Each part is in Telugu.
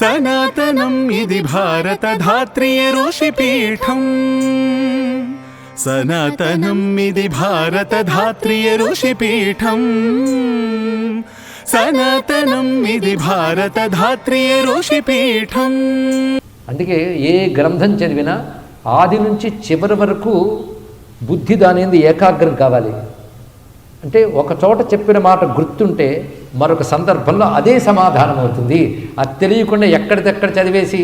సనాతనం ఇది భారత ధాత్రియ ఋషిపీఠం. సనాతనం ఇది భారత ధాత్రియ ఋషిపీఠం. సనాతనం ఇది భారత ధాత్రియ ఋషిపీఠం. అందుకే ఏ గ్రంథం చదివినా ఆది నుంచి చివరి వరకు బుద్ధి దాని ఏకాగ్రం కావాలి. అంటే ఒక చోట చెప్పిన మాట గుర్తుంటే మరొక సందర్భంలో అదే సమాధానం అవుతుంది అది తెలియకుండా ఎక్కడిదెక్కడ చదివేసి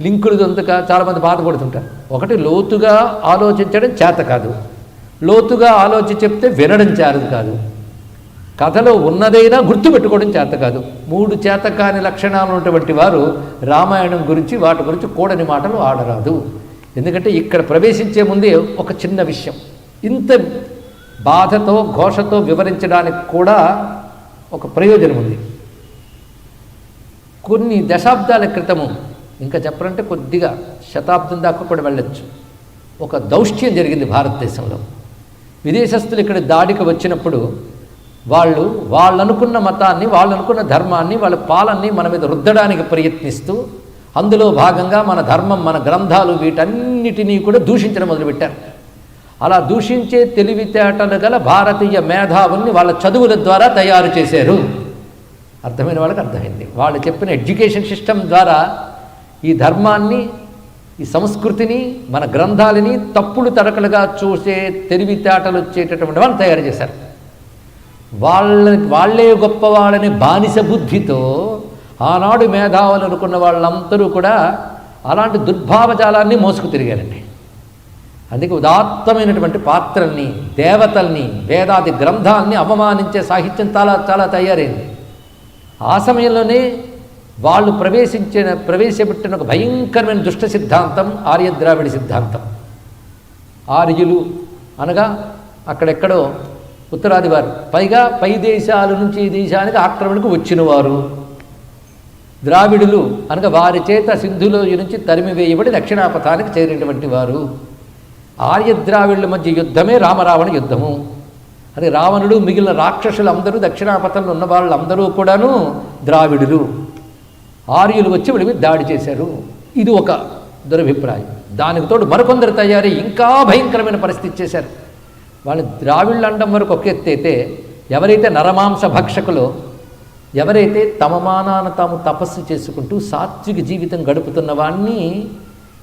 లింకులు దొందుక చాలామంది బాధపడుతుంటారు ఒకటి లోతుగా ఆలోచించడం చేత కాదు. లోతుగా ఆలోచించి చెప్తే వినడం చేరదు కాదు. కథలో ఉన్నదైనా గుర్తుపెట్టుకోవడం చేత కాదు. మూడు చేత కాని లక్షణాలు ఉన్నటువంటి వారు రామాయణం గురించి వాటి గురించి కూడని మాటలు ఆడరాదు. ఎందుకంటే ఇక్కడ ప్రవేశించే ముందే ఒక చిన్న విషయం. ఇంత బాధతో ఘోషతో వివరించడానికి కూడా ఒక ప్రయోజనం ఉంది. కొన్ని దశాబ్దాల క్రితము ఇంకా చెప్పాలంటే కొద్దిగా శతాబ్దం దాకా కూడా వెళ్ళొచ్చు. ఒక దౌష్ట్యం జరిగింది భారతదేశంలో. విదేశస్తులు ఇక్కడ దాడికి వచ్చినప్పుడు వాళ్ళు వాళ్ళనుకున్న మతాన్ని వాళ్ళనుకున్న ధర్మాన్ని వాళ్ళ పాలన్ని మన మీద రుద్దడానికి ప్రయత్నిస్తూ అందులో భాగంగా మన ధర్మం మన గ్రంథాలు వీటన్నిటినీ కూడా దూషించడం మొదలుపెట్టారు. అలా దూషించే తెలివితేటలు గల భారతీయ మేధావుల్ని వాళ్ళ చదువుల ద్వారా తయారు చేశారు. అర్థమైన వాళ్ళకి అర్థమైంది. వాళ్ళు చెప్పిన ఎడ్యుకేషన్ సిస్టమ్ ద్వారా ఈ ధర్మాన్ని ఈ సంస్కృతిని మన గ్రంథాలని తప్పుడు తడకలుగా చూసే తెలివితేటలు వచ్చేటటువంటి వాళ్ళు తయారు చేశారు. వాళ్ళ వాళ్ళే గొప్పవాళ్ళని బానిస బుద్ధితో ఆనాడు మేధావులు అనుకున్న వాళ్ళందరూ కూడా అలాంటి దుర్భావజాలాన్ని మోసుకు తిరిగారండి. అందుకే ఉదాత్తమైనటువంటి పాత్రల్ని దేవతల్ని వేదాది గ్రంథాలని అవమానించే సాహిత్యం చాలా చాలా తయారైంది. ఆ సమయంలోనే వాళ్ళు ప్రవేశించిన ప్రవేశపెట్టిన ఒక భయంకరమైన దుష్ట సిద్ధాంతం ఆర్యద్రావిడ సిద్ధాంతం. ఆర్యులు అనగా అక్కడెక్కడో ఉత్తరాది వారు పైగా పై దేశాల నుంచి ఈ దేశానికి ఆక్రమణకు వచ్చినవారు. ద్రావిడులు అనగా వారి చేత సింధులో నుంచి తరిమివేయబడి దక్షిణాపథానికి చేరినటువంటి వారు. ఆర్య ద్రావిడుల మధ్య యుద్ధమే రామరావణ యుద్ధము. అది రావణుడు మిగిలిన రాక్షసులు అందరూ దక్షిణాపథంలో ఉన్న వాళ్ళందరూ కూడాను ద్రావిడులు. ఆర్యులు వచ్చి వీళ్ళ మీద దాడి చేశారు. ఇది ఒక దురభిప్రాయం. దానికి తోడు మరికొందరు తయారీ ఇంకా భయంకరమైన పరిస్థితి చేశారు. వాళ్ళు ద్రావిళ్ళు అనడం వరకు ఒక ఎత్తైతే ఎవరైతే నరమాంస భక్షకులో ఎవరైతే తమ మానాన తాము తపస్సు చేసుకుంటూ సాత్విక జీవితం గడుపుతున్న వాణ్ణి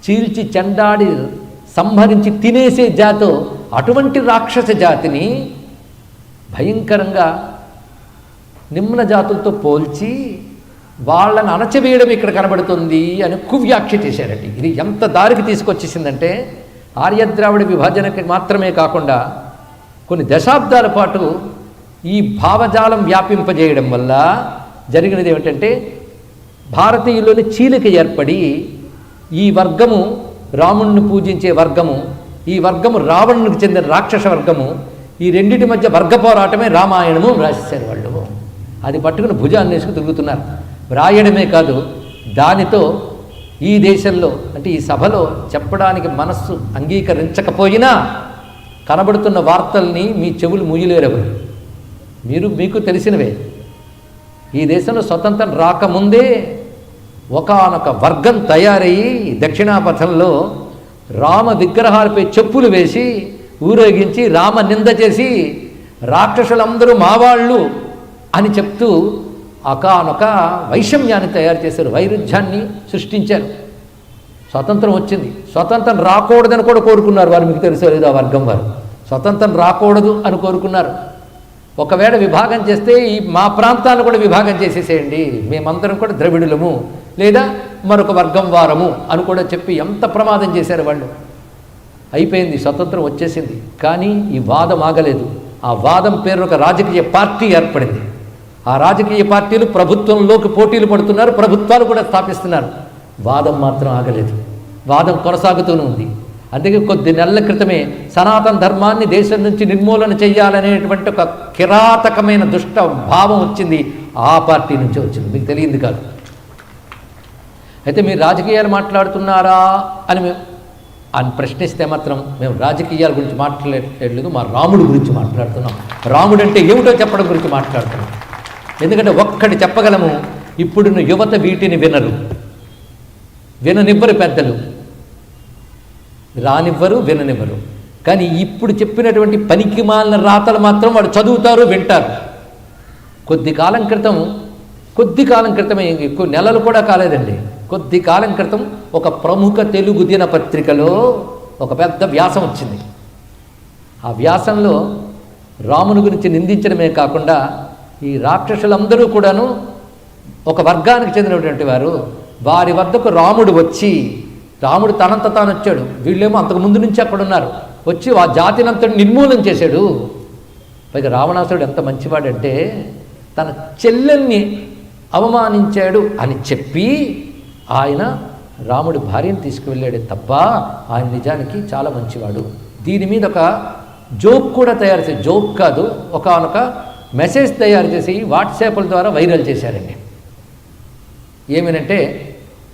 చీల్చి చెండాడి సంహరించి తినేసే జాతో అటువంటి రాక్షస జాతిని భయంకరంగా నిమ్న జాతులతో పోల్చి వాళ్ళని అణచవేయడం ఇక్కడ కనబడుతుంది అని కువ్యాఖ్య చేశారండి ఇది ఎంత దారికి తీసుకొచ్చేసిందంటే ఆర్యద్రావిడ విభజనకి మాత్రమే కాకుండా కొన్ని దశాబ్దాల పాటు ఈ భావజాలం వ్యాపింపజేయడం వల్ల జరిగినది ఏమిటంటే భారతీయుల్లోని చీలిక ఏర్పడి ఈ వర్గము రాముణ్ణి పూజించే వర్గము ఈ వర్గము రావణునికి చెందిన రాక్షస వర్గము ఈ రెండింటి మధ్య వర్గ పోరాటమే రామాయణము రాసేశారు వాళ్ళు. అది పట్టుకుని భుజాన్ని వేసుకు తిరుగుతున్నారు. వ్రాయడమే కాదు దానితో ఈ దేశంలో అంటే ఈ సభలో చెప్పడానికి మనస్సు అంగీకరించకపోయినా కనబడుతున్న వార్తల్ని మీ చెవులు ముయ్యలేరెవరు మీరు మీకు తెలిసినవే. ఈ దేశంలో స్వతంత్రం రాకముందే ఒకానొక వర్గం తయారయ్యి దక్షిణాపథంలో రామ విగ్రహాలపై చెప్పులు వేసి ఊరేగించి రామ నింద చేసి రాక్షసులందరూ మావాళ్ళు అని చెప్తూ ఒకానొక వైషమ్యాన్ని తయారు చేశారు వైరుధ్యాన్ని సృష్టించారు. స్వతంత్రం వచ్చింది. స్వతంత్రం రాకూడదని కూడా కోరుకున్నారు వారు మీకు తెలుసు లేదు ఆ వర్గం వారు. స్వతంత్రం రాకూడదు అని కోరుకున్నారు. ఒకవేళ విభాగం చేస్తే ఈ మా ప్రాంతాన్ని కూడా విభాగం చేసేసేయండి. మేమందరం కూడా ద్రవిడులము లేదా మరొక వర్గం వారము అని కూడా చెప్పి ఎంత ప్రమాదం చేశారు వాళ్ళు. అయిపోయింది స్వతంత్రం వచ్చేసింది. కానీ ఈ వాదం ఆగలేదు. ఆ వాదం పేరు ఒక రాజకీయ పార్టీ ఏర్పడింది. ఆ రాజకీయ పార్టీలు ప్రభుత్వంలోకి పోటీలు పడుతున్నారు ప్రభుత్వాలు కూడా స్థాపిస్తున్నారు. వాదం మాత్రం ఆగలేదు. వాదం కొనసాగుతూనే ఉంది. అందుకే కొద్ది నెలల క్రితమే సనాతన ధర్మాన్ని దేశం నుంచి నిర్మూలన చేయాలనేటువంటి ఒక కిరాతకమైన దుష్ట భావం వచ్చింది ఆ పార్టీ నుంచి వచ్చింది. మీకు తెలియంది కాదు. అయితే మీరు రాజకీయాలు మాట్లాడుతున్నారా అని మేము అని ప్రశ్నిస్తే మాత్రం మేము రాజకీయాల గురించి మాట్లాడలేదు మా రాముడు గురించి మాట్లాడుతున్నాం. రాముడు అంటే ఏమిటో చెప్పడం గురించి మాట్లాడుతున్నాం. ఎందుకంటే ఒక్కటి చెప్పగలము ఇప్పుడున్న యువత వీటిని వినరు. విననివ్వరు పెద్దలు. రానివ్వరు విననివ్వరు. కానీ ఇప్పుడు చెప్పినటువంటి పనికి మాలిన రాతలు మాత్రం వాడు చదువుతారు వింటారు. కొద్ది కాలం క్రితం కొద్ది కాలం క్రితమే ఎక్కువ నెలలు కూడా కాలేదండి. కొద్ది కాలం క్రితం ఒక ప్రముఖ తెలుగు దినపత్రికలో ఒక పెద్ద వ్యాసం వచ్చింది. ఆ వ్యాసంలో రాముని గురించి నిందించడమే కాకుండా ఈ రాక్షసులందరూ కూడాను ఒక వర్గానికి చెందినటువంటి వారు వారి వద్దకు రాముడు వచ్చి రాముడు తనంత తాను వచ్చాడు. వీళ్ళేమో అంతకు ముందు నుంచి అక్కడ ఉన్నారు. వచ్చి ఆ జాతినంతటి నిర్మూలన చేశాడు. పైగా రావణాసుడు ఎంత మంచివాడంటే తన చెల్లెల్ని అవమానించాడు అని చెప్పి ఆయన రాముడి భార్యను తీసుకువెళ్ళాడే తప్ప ఆయన నిజానికి చాలా మంచివాడు. దీని మీద ఒక జోక్ కూడా తయారు చేసి జోక్ కాదు ఒకనొక మెసేజ్ తయారు చేసి వాట్సాప్ల ద్వారా వైరల్ చేశారండి. ఏమనంటే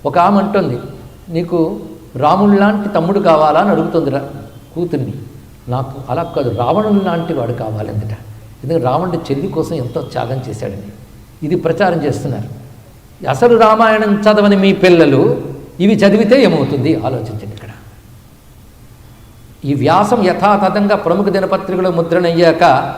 ఒక ఆమె అంటుంది నీకు రాముడు లాంటి తమ్ముడు కావాలా అని అడుగుతుంది కూతుర్ని. నాకు అలా కాదు రావణుడు లాంటి వాడు కావాలందట. ఎందుకంటే రావణుడి చెల్లి కోసం ఎంతో త్యాగం చేశాడని. ఇది ప్రచారం చేస్తున్నారు. అసలు రామాయణం చదవని మీ పిల్లలు ఇవి చదివితే ఏమవుతుంది? ఆలోచించండి ఇక్కడ. ఈ వ్యాసం యథాతథంగా ప్రముఖ దినపత్రికలో ముద్రణయ్యాక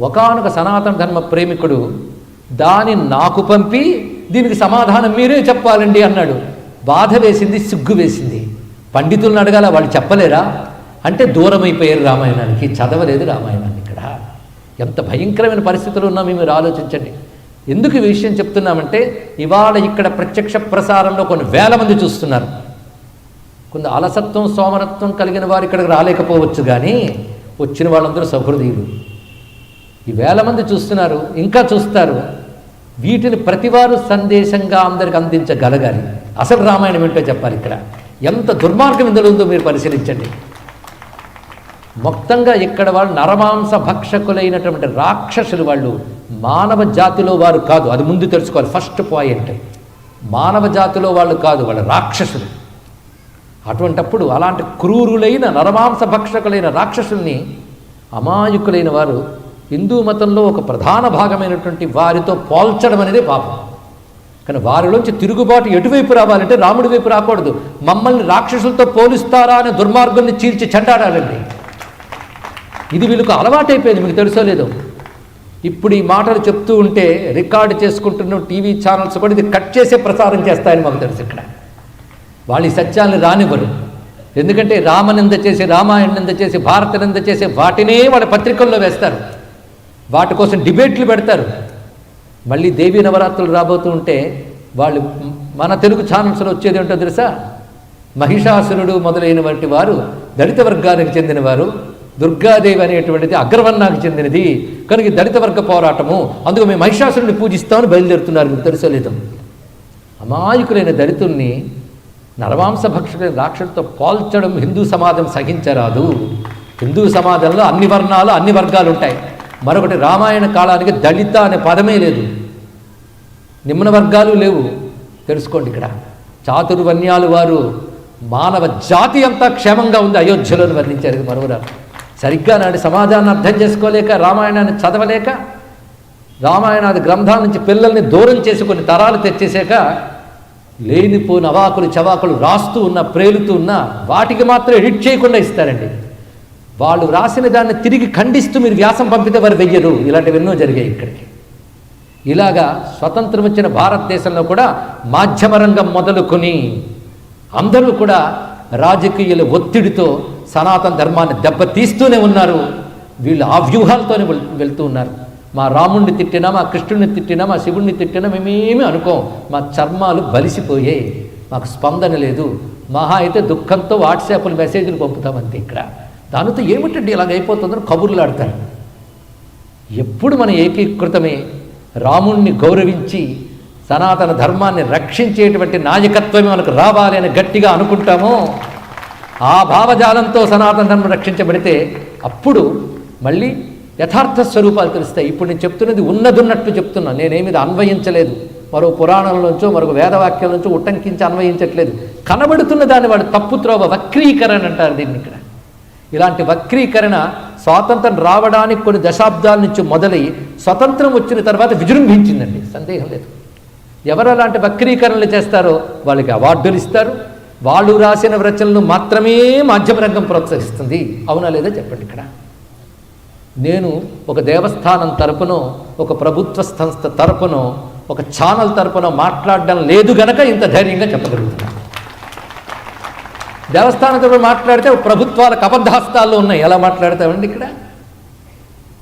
ఒకానొక సనాతన ధర్మ ప్రేమికుడు దాని నాకు పంపి దీనికి సమాధానం మీరే చెప్పాలండి అన్నాడు. బాధ వేసింది సిగ్గు వేసింది. పండితులను అడగాల వాళ్ళు చెప్పలేరా? అంటే దూరం అయిపోయారు రామాయణానికి చదవలేదు రామాయణాన్ని ఇక్కడ. ఎంత భయంకరమైన పరిస్థితులు ఉన్నామో మీరు ఆలోచించండి. ఎందుకు ఈ విషయం చెప్తున్నామంటే ఇవాళ ఇక్కడ ప్రత్యక్ష ప్రసారంలో కొన్ని వేల మంది చూస్తున్నారు. కొంత అలసత్వం సోమరత్వం కలిగిన వారు ఇక్కడికి రాలేకపోవచ్చు కానీ వచ్చిన వాళ్ళందరూ సహృదయులు. ఈ వేల మంది చూస్తున్నారు ఇంకా చూస్తారు. వీటిని ప్రతివారు సందేశంగా అందరికి అందించగలగాలి. అసలు రామాయణం ఏంటో చెప్పాలి ఇక్కడ. ఎంత దుర్మార్గం ఇందులో ఉందో మీరు పరిశీలించండి. మొత్తంగా ఇక్కడ వాళ్ళు నరమాంస భక్షకులైనటువంటి రాక్షసులు వాళ్ళు మానవ జాతిలో వారు కాదు. అది ముందు తెలుసుకోవాలి. First point. మానవ జాతిలో వాళ్ళు కాదు వాళ్ళు రాక్షసులు. అటువంటప్పుడు అలాంటి క్రూరులైన నరమాంస భక్షకులైన రాక్షసుల్ని అమాయకులైన వారు హిందూ మతంలో ఒక ప్రధాన భాగమైనటువంటి వారితో పోల్చడం అనేది పాపం. కానీ వారిలోంచి తిరుగుబాటు ఎటువైపు రావాలంటే రాముడి వైపు రాకూడదు. మమ్మల్ని రాక్షసులతో పోలుస్తారా అనే దుర్మార్గుల్ని చీల్చి చెండాడాలండి. ఇది వీళ్ళకు అలవాటైపోయింది మీకు తెలుసో లేదో. ఇప్పుడు ఈ మాటలు చెప్తూ ఉంటే రికార్డు చేసుకుంటున్న టీవీ ఛానల్స్ కూడా ఇది కట్ చేసే ప్రసారం చేస్తాయని మాకు తెలుసు ఇక్కడ. వాళ్ళు ఈ సత్యాలను రానివ్వరు. ఎందుకంటే రామనింద చేసి రామాయణ నింద చేసి భారత నింద చేసి వాటినే వాళ్ళ పత్రికల్లో వేస్తారు. వాటి కోసం డిబేట్లు పెడతారు. మళ్ళీ దేవీ నవరాత్రులు రాబోతూ ఉంటే వాళ్ళు మన తెలుగు ఛానల్స్లో వచ్చేది ఏంటో తెలుసా? మహిషాసురుడు మొదలైన వంటి వారు దళిత వర్గానికి చెందినవారు. దుర్గాదేవి అనేటువంటిది అగ్రవర్ణానికి చెందినది. కనుక దళిత వర్గ పోరాటము అందుకు మేము మహిషాసురుడిని పూజిస్తామని బయలుదేరుతున్నారు. మీకు తెలుసలేదు అమాయకులైన దళితుల్ని నరమాంస భక్షకులైన రాక్షసులతో పోల్చడం హిందూ సమాజం సహించరాదు. హిందూ సమాజంలో అన్ని వర్ణాలు అన్ని వర్గాలు ఉంటాయి. మరొకటి రామాయణ కాలానికి దళిత అనే పదమే లేదు. నిమ్న వర్గాలు లేవు. తెలుసుకోండి ఇక్కడ. చాతుర్వన్యాలు వారు మానవ జాతి అంతా క్షేమంగా ఉంది. అయోధ్యలో వర్ణించారు ఇది సరిగ్గా నాటి సమాజాన్ని అర్థం చేసుకోలేక రామాయణాన్ని చదవలేక రామాయణాది గ్రంథాల నుంచి పిల్లల్ని దూరం చేసి కొన్ని తరాలు తెచ్చేసాక లేనిపోని అవాకులు చవాకులు రాస్తూ ఉన్న ప్రేలుతూ ఉన్న వాటికి మాత్రం ఎడిట్ చేయకుండా ఇస్తారండి. వాళ్ళు రాసిన దాన్ని తిరిగి ఖండిస్తూ మీరు వ్యాసం పంపితే వారు వెయ్యరు. ఇలాంటివన్నో జరిగాయి ఇక్కడికి. ఇలాగా స్వతంత్రం వచ్చిన భారతదేశంలో కూడా మాధ్యమ రంగం మొదలుకొని అందరూ కూడా రాజకీయాల ఒత్తిడితో సనాతన ధర్మాన్ని దెబ్బతీస్తూనే ఉన్నారు. వీళ్ళు ఆ వ్యూహాలతోనే వెళ్తూ ఉన్నారు. మా రాముణ్ణి తిట్టినా మా కృష్ణుడిని తిట్టినా మా శివుణ్ణి తిట్టినా మేమేమి అనుకోం. మా చర్మాలు బలిసిపోయాయి. మాకు స్పందన లేదు. మహా అయితే దుఃఖంతో వాట్సాప్లు మెసేజ్లు పంపుతామంతే ఇక్కడ. దానితో ఏమిటండి ఇలాగ అయిపోతుందని కబుర్లాడతారు ఎప్పుడు మన ఏకీకృతమే రాముణ్ణి గౌరవించి సనాతన ధర్మాన్ని రక్షించేటువంటి నాయకత్వమే మనకు రావాలి అని గట్టిగా అనుకుంటామో ఆ భావజాలంతో సనాతన ధర్మం రక్షించబడితే అప్పుడు మళ్ళీ యథార్థ స్వరూపాలు తెలుస్తాయి. ఇప్పుడు నేను చెప్తున్నది ఉన్నదున్నట్టు చెప్తున్నా. నేనేమిది అన్వయించలేదు. మరో పురాణంలోంచో మరొక వేదవాక్యం నుంచో ఉట్టంకించి అన్వయించట్లేదు. కనబడుతున్న దాన్ని వాడు తప్పుత్రోవ వక్రీకరణ అంటారు దీన్ని ఇక్కడ. ఇలాంటి వక్రీకరణ స్వాతంత్రం రావడానికి కొన్ని దశాబ్దాల నుంచి మొదలై స్వతంత్రం వచ్చిన తర్వాత విజృంభించిందండి. సందేహం లేదు. ఎవరు అలాంటి వక్రీకరణలు చేస్తారో వాళ్ళకి అవార్డులు ఇస్తారు. వాళ్ళు రాసిన రచనలు మాత్రమే మాధ్యమ రంగం ప్రోత్సహిస్తుంది. అవునా లేదా చెప్పండి ఇక్కడ. నేను ఒక దేవస్థానం తరపునో ఒక ప్రభుత్వ సంస్థ తరపునో ఒక ఛానల్ తరపునో మాట్లాడడం లేదు గనక ఇంత ధైర్యంగా చెప్పగలుగుతున్నాను. దేవస్థానంతో మాట్లాడితే ప్రభుత్వాలకు అబద్ధాస్తాల్లో ఉన్నాయి. ఎలా మాట్లాడతామండి ఇక్కడ?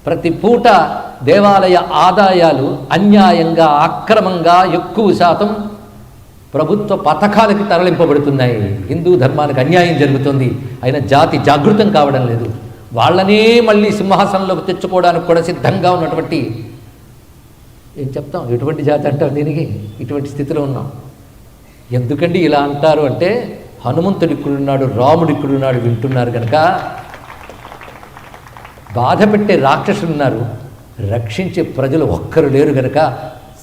ప్రతి పూట దేవాలయ ఆదాయాలు అన్యాయంగా అక్రమంగా ఎక్కువ శాతం ప్రభుత్వ పథకాలకి తరలింపబడుతున్నాయి. హిందూ ధర్మానికి అన్యాయం జరుగుతుంది. అయినా జాతి జాగృతం కావడం లేదు. వాళ్ళనే మళ్ళీ సింహాసనంలోకి తెచ్చుకోవడానికి కూడా సిద్ధంగా ఉన్నటువంటి ఏం చెప్తాం? ఎటువంటి జాతి అంటారు దీనికి? ఇటువంటి స్థితిలో ఉన్నాం. ఎందుకండి ఇలా అంటారు అంటే హనుమంతుడు ఇక్కడున్నాడు రాముడు ఇక్కడున్నాడు వింటున్నారు కనుక బాధ పెట్టే రాక్షసులు ఉన్నారు. రక్షించే ప్రజలు ఒక్కరు లేరు కనుక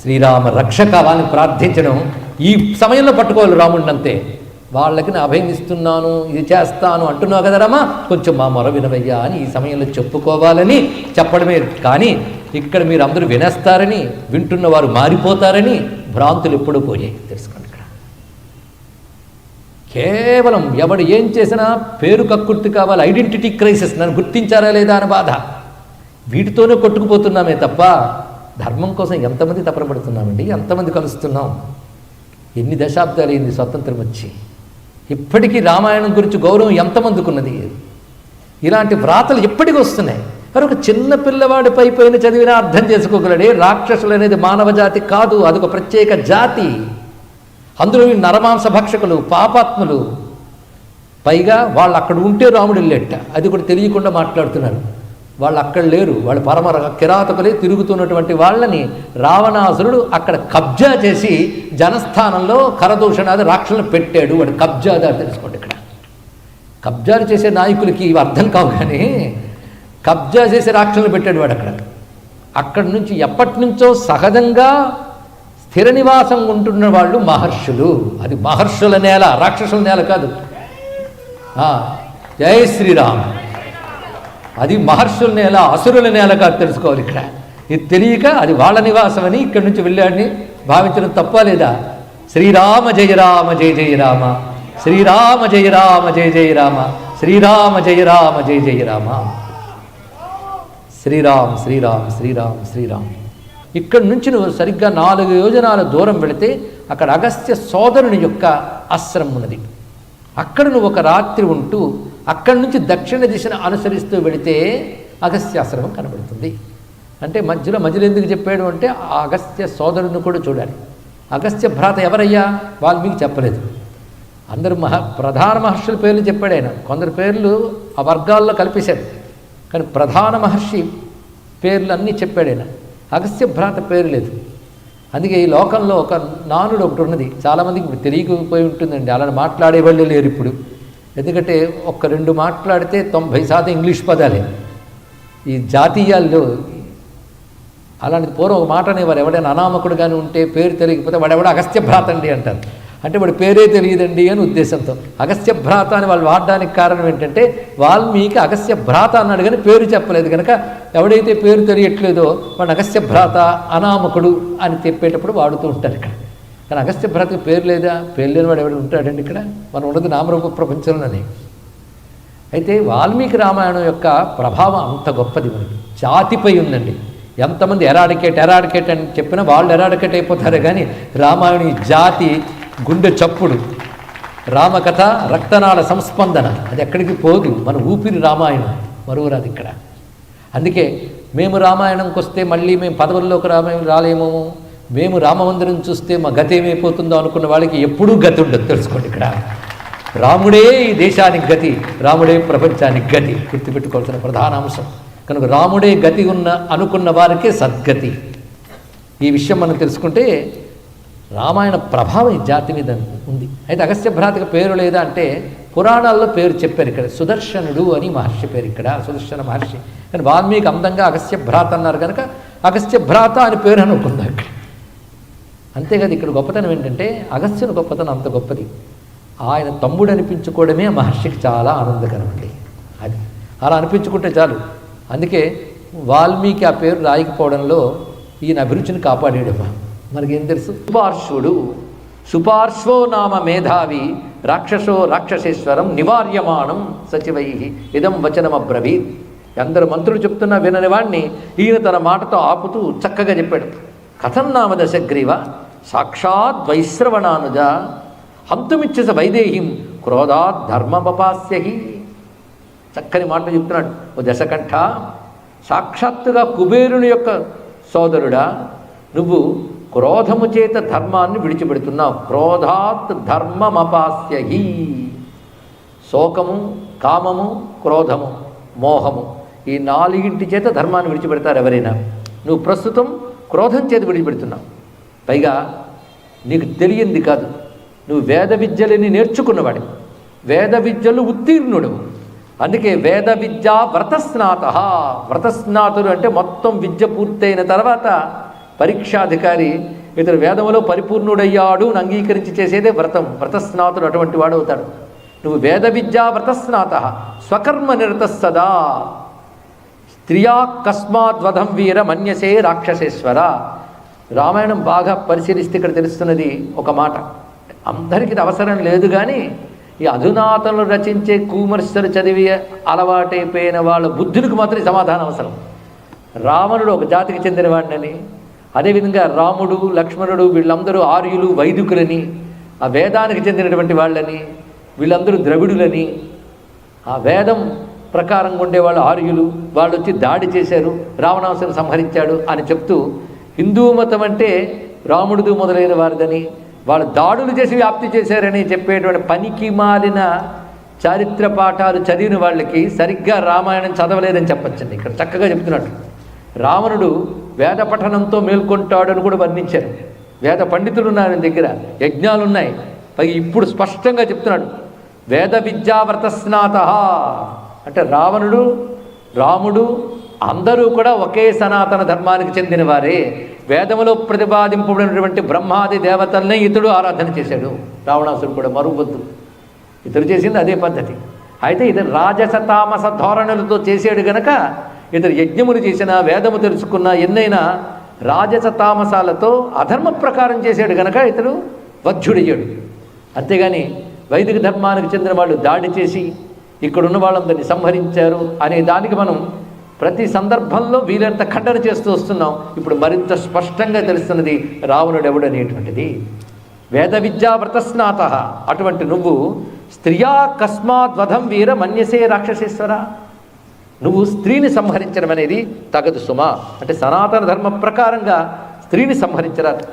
శ్రీరామ రక్ష కావాలని ప్రార్థించడం ఈ సమయంలో పట్టుకోవాలి రాముడిని అంతే. వాళ్ళకి నా అభయం ఇస్తున్నాను ఇది చేస్తాను అంటున్నావు కదా రామా కొంచెం మా మొర వినవయ్యా అని ఈ సమయంలో చెప్పుకోవాలని చెప్పడమే. కానీ ఇక్కడ మీరు అందరూ వినేస్తారని వింటున్న వారు మారిపోతారని భ్రాంతులు ఎప్పుడూ పోయాయి. తెలుసుకోండి. కేవలం ఎవడు ఏం చేసినా పేరు కక్కుర్తి కావాలి ఐడెంటిటీ క్రైసిస్ నన్ను గుర్తించారా లేదా అని బాధ. వీటితోనే కొట్టుకుపోతున్నామే తప్ప ధర్మం కోసం ఎంతమంది తపనపడుతున్నామండి? ఎంతమంది కలుస్తున్నాం? ఎన్ని దశాబ్దాలు అయింది స్వతంత్రం వచ్చి? ఇప్పటికీ రామాయణం గురించి గౌరవం ఎంతమందికి ఉన్నది ఇలాంటి వ్రాతలు ఇప్పటికీ వస్తున్నాయి. మరి ఒక చిన్న పిల్లవాడి పై పైన చదివినా అర్థం చేసుకోగలడే? రాక్షసులు అనేది మానవ జాతి కాదు. అదొక ప్రత్యేక జాతి. అందులో నరమాంస భక్షకులు పాపాత్ములు. పైగా వాళ్ళు అక్కడ ఉంటే రాముడు వెళ్ళేట. అది కూడా తెలియకుండా మాట్లాడుతున్నారు. వాళ్ళు అక్కడ లేరు. వాళ్ళు పరమ కిరాతకులే తిరుగుతున్నటువంటి వాళ్ళని రావణాసురుడు అక్కడ కబ్జా చేసి జనస్థానంలో కరదూషణాది రాక్షలను పెట్టాడు. వాడు కబ్జాదారు తెలుసుకోండి ఇక్కడ. కబ్జాలు చేసే నాయకులకి ఇవి అర్థం కావు కానీ కబ్జా చేసే రాక్షలను పెట్టాడు వాడు అక్కడ. అక్కడి నుంచి ఎప్పటి నుంచో సహజంగా స్థిర నివాసం ఉంటున్న వాళ్ళు మహర్షులు. అది మహర్షుల నేల రాక్షసుల నేల కాదు. జై శ్రీరామ్. అది మహర్షుల నేల అసురుల నేల కాదు తెలుసుకోవాలి ఇక్కడ. ఇది తెలియక అది వాళ్ళ నివాసం అని ఇక్కడి నుంచి వెళ్ళాడిని భావించడం తప్ప లేదా? శ్రీరామ జయ రామ జయ జయ రామ. శ్రీరామ జయ రామ జయ జయ రామ. శ్రీరామ జయ రామ జయ జయ రామ. శ్రీరామ్ శ్రీరామ్ శ్రీరామ్ శ్రీరామ్. ఇక్కడి నుంచి నువ్వు సరిగ్గా నాలుగు యోజనాల దూరం వెళితే అక్కడ అగస్త్య సోదరుని యొక్క ఆశ్రమం ఉన్నది. అక్కడ నువ్వు ఒక రాత్రి ఉంటూ అక్కడి నుంచి దక్షిణ దిశను అనుసరిస్తూ వెళితే అగస్త్యాశ్రమం కనబడుతుంది. అంటే మధ్యలో మధ్యలో ఎందుకు చెప్పాడు అంటే ఆ అగస్త్య సోదరుని కూడా చూడాలి. అగస్త్య భ్రాత ఎవరయ్యా? వాల్మీకి చెప్పలేదు. అందరు మహ ప్రధాన మహర్షుల పేర్లు చెప్పాడు ఆయన. కొందరు పేర్లు ఆ వర్గాల్లో కల్పేశాడు. కానీ ప్రధాన మహర్షి పేర్లు అన్నీ చెప్పాడు ఆయన. అగస్త్య భ్రాత పేరు లేదు. అందుకే ఈ లోకంలో ఒక నానుడు ఒకటి ఉన్నది. చాలామందికి ఇప్పుడు తెలియకపోయి ఉంటుందండి. అలా మాట్లాడే వాళ్ళే లేరు ఇప్పుడు. ఎందుకంటే ఒక్క రెండు మాట్లాడితే తొంభై శాతం ఇంగ్లీష్ పదాలే. ఈ జాతీయాల్లో అలాంటి పూర్వం ఒక మాట అనేవారు ఎవడైనా అనామకుడు కానీ ఉంటే పేరు తెలియకపోతే వాడెవడ అగస్త్య భ్రాతండి అంటారు. అంటే వాడి పేరే తెలియదండి అని ఉద్దేశంతో. అగస్త్య భ్రాత అని వాళ్ళు వాడడానికి కారణం ఏంటంటే వాల్మీకి అగస్త్య భ్రాత అన్నాడు కానీ పేరు చెప్పలేదు. కనుక ఎవడైతే పేరు తెలియట్లేదో వాడు అగస్త్య భ్రాత అనామకుడు అని చెప్పేటప్పుడు వాడుతూ ఉంటారు ఇక్కడ. కానీ అగస్త్య భ్రాతకి పేరు లేదా? పేరు లేని వాడు ఎవడు ఉంటాడండి ఇక్కడ? మనం ఉన్నది నామరూప ప్రపంచంలోనే. అయితే వాల్మీకి రామాయణం యొక్క ప్రభావం అంత గొప్పది మనకి. జాతిపై ఉందండి. ఎంతమంది ఎరాడికేట్ ఎరాడికేట్ అని చెప్పినా వాళ్ళు ఎరాడికేట్ అయిపోతారు కానీ రామాయణం ఈ జాతి గుండె చప్పుడు రామకథ రక్తనాళ సంస్పందన అది ఎక్కడికి పోదు. మన ఊపిరి రామాయణం మరువురాదు ఇక్కడ. అందుకే మేము రామాయణంకి వస్తే మళ్ళీ మేము పదవుల్లోకి రామాయణం రాలేమో. మేము రామమందిరం చూస్తే మా గతి ఏమైపోతుందో అనుకున్న వాళ్ళకి ఎప్పుడూ గతి ఉండదు. తెలుసుకోండి ఇక్కడ. రాముడే ఈ దేశానికి గతి రాముడే ప్రపంచానికి గతి గుర్తుపెట్టుకోవాల్సిన ప్రధాన అంశం. కనుక రాముడే గతి ఉన్న అనుకున్న వారికే సద్గతి. ఈ విషయం మనం తెలుసుకుంటే రామాయణ ప్రభావం ఈ జాతి మీద ఉంది. అయితే అగస్త్య భ్రాతకి పేరు లేదా అంటే పురాణాల్లో పేరు చెప్పారు ఇక్కడ. సుదర్శనుడు అని మహర్షి పేరు ఇక్కడ సుదర్శన మహర్షి. కానీ వాల్మీకి అందంగా అగస్త్య భ్రాత అన్నారు కనుక అగస్త్య భ్రాత అని పేరు అనుకుందాం ఇక్కడ అంతేకాదు ఇక్కడ గొప్పతనం ఏంటంటే అగస్త్యుని గొప్పతనం అంత గొప్పది. ఆయన తమ్ముడు అనిపించుకోవడమే ఆ మహర్షికి చాలా ఆనందకరం అండి. అది అలా అనిపించుకుంటే చాలు. అందుకే వాల్మీకి ఆ పేరు రాయకపోవడంలో ఈయన అభిరుచిని కాపాడేడమ్మా మనకేం తెలుసు? సుపార్శ్వుడు సుపార్శ్వో నామ మేధావి రాక్షసో రాక్షసేశ్వరం నివార్యమాణం సచివై. ఇదం వచనమబ్రవీత్. అందరు మంత్రులు చెప్తున్నా వినని వాణ్ణి ఈయన తన మాటతో ఆపుతూ చక్కగా చెప్పాడు. కథం నామ దశగ్రీవ సాక్షాత్ వైశ్రవణానుజ హంతుమిచ్చస వైదేహిం క్రోధాత్ ధర్మమపాస్యహి. చక్కని మాటలు చెప్తున్నాడు. ఓ దశకంఠ సాక్షాత్తుగా కుబేరుని యొక్క సోదరుడా నువ్వు క్రోధము చేత ధర్మాన్ని విడిచిపెడుతున్నావు క్రోధాత్ ధర్మమపాస్యహి. శోకము కామము క్రోధము మోహము. ఈ నాలుగింటి చేత ధర్మాన్ని విడిచిపెడతారు ఎవరైనా. నువ్వు ప్రస్తుతం క్రోధం చేత విడిచిపెడుతున్నావు. పైగా నీకు తెలియంది కాదు. నువ్వు వేద విద్యలని నేర్చుకున్నవాడు వేద విద్యలు ఉత్తీర్ణుడు. అందుకే వేద విద్య వ్రతస్నాత వ్రతస్నాతుడు అంటే మొత్తం విద్య పూర్తయిన తర్వాత పరీక్షాధికారి ఇతడు వేదములో పరిపూర్ణుడయ్యాడు అని అంగీకరించి చేసేదే వ్రతం. వ్రతస్నాతుడు అటువంటి వాడు అవుతాడు నువ్వు వేద విద్యా వ్రతస్నాత స్వకర్మ నిరత సదా స్త్రియా కస్మాద్వధం వీర మన్యసే రాక్షసేశ్వర. రామాయణం బాగా పరిశీలిస్తే ఇక్కడ తెలుస్తున్నది ఒక మాట. అందరికీ అవసరం లేదు కానీ ఈ అధునాతలు రచించే కూమర్శలు చదివి అలవాటైపోయిన వాళ్ళ బుద్ధునికి మాత్రం సమాధానం అవసరం. రావణుడు ఒక జాతికి చెందినవాడినని అదేవిధంగా రాముడు లక్ష్మణుడు వీళ్ళందరూ ఆర్యులు వైదికులని ఆ వేదానికి చెందినటువంటి వాళ్ళని వీళ్ళందరూ ద్రవిడులని ఆ వేదం ప్రకారం ఉండేవాళ్ళు ఆర్యులు వాళ్ళు వచ్చి దాడి చేశారు రావణాసుని సంహరించాడు అని చెప్తూ హిందూ మతం అంటే రాముడుదు మొదలైన వారిదని వాళ్ళు దాడులు చేసి వ్యాప్తి చేశారని చెప్పేటువంటి పనికి మాలిన చారిత్ర పాఠాలు చదివిన వాళ్ళకి సరిగ్గా రామాయణం చదవలేదని చెప్పచ్చండి. ఇక్కడ చక్కగా చెప్తున్నాడు రావణుడు వేద పఠనంతో మేల్కొంటాడని కూడా వర్ణించారు. వేద పండితులు ఉన్నారు ఆయన దగ్గర యజ్ఞాలు ఉన్నాయి పైగా ఇప్పుడు స్పష్టంగా చెప్తున్నాడు. వేద విద్యావ్రత స్నాత అంటే రావణుడు రాముడు అందరూ కూడా ఒకే సనాతన ధర్మానికి చెందిన వారే వేదములో ప్రతిపాదింపబడినటువంటి బ్రహ్మాది దేవతల్నే ఇతడు ఆరాధన చేశాడు. రావణాసుడు కూడా మరువద్దు. ఇతడు చేసింది అదే పద్ధతి. అయితే ఇది రాజస తామస ధోరణులతో చేసాడు గనక ఇతడు యజ్ఞములు చేసిన వేదము తెలుసుకున్న ఎన్నైనా రాజస తామసాలతో అధర్మ ప్రకారం చేశాడు గనక ఇతడు వధ్యుడయ్యాడు. అంతేగాని వైదిక ధర్మానికి చెందిన వాళ్ళు దాడి చేసి ఇక్కడున్న వాళ్ళందరినీ సంహరించారు అనే దానికి మనం ప్రతి సందర్భంలో వీలంత ఖండన చేస్తూ వస్తున్నాం. ఇప్పుడు మరింత స్పష్టంగా తెలుస్తున్నది రావణుడు ఎవడు అనేటువంటిది. వేద విద్యా వ్రతస్నాత. అటువంటి నువ్వు స్త్రియా కస్మాత్ వధం వీర మన్యసే రాక్షసేశ్వర. నువ్వు స్త్రీని సంహరించడం అనేది తగదు సుమా. అంటే సనాతన ధర్మ ప్రకారంగా స్త్రీని సంహరించరాదు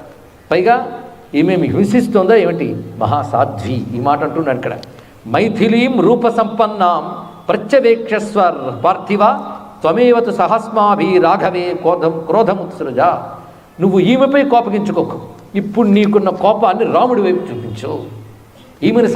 పైగా ఈమె హింసిస్తోందా ఏమిటి? మహాసాధ్వి ఈ మాట అంటున్నాడు ఇక్కడ. మైథిలీం రూప సంపన్నాం ప్రత్యవేక్షస్వ పార్థివ త్వమేవతు సహస్మాభి రాఘవే క్రోధం క్రోధముత్సృజ నువ్వు ఈమెపై కోపగించుకోకు. ఇప్పుడు నీకున్న కోపాన్ని రాముడి వైపు చూపించు. ఈమెను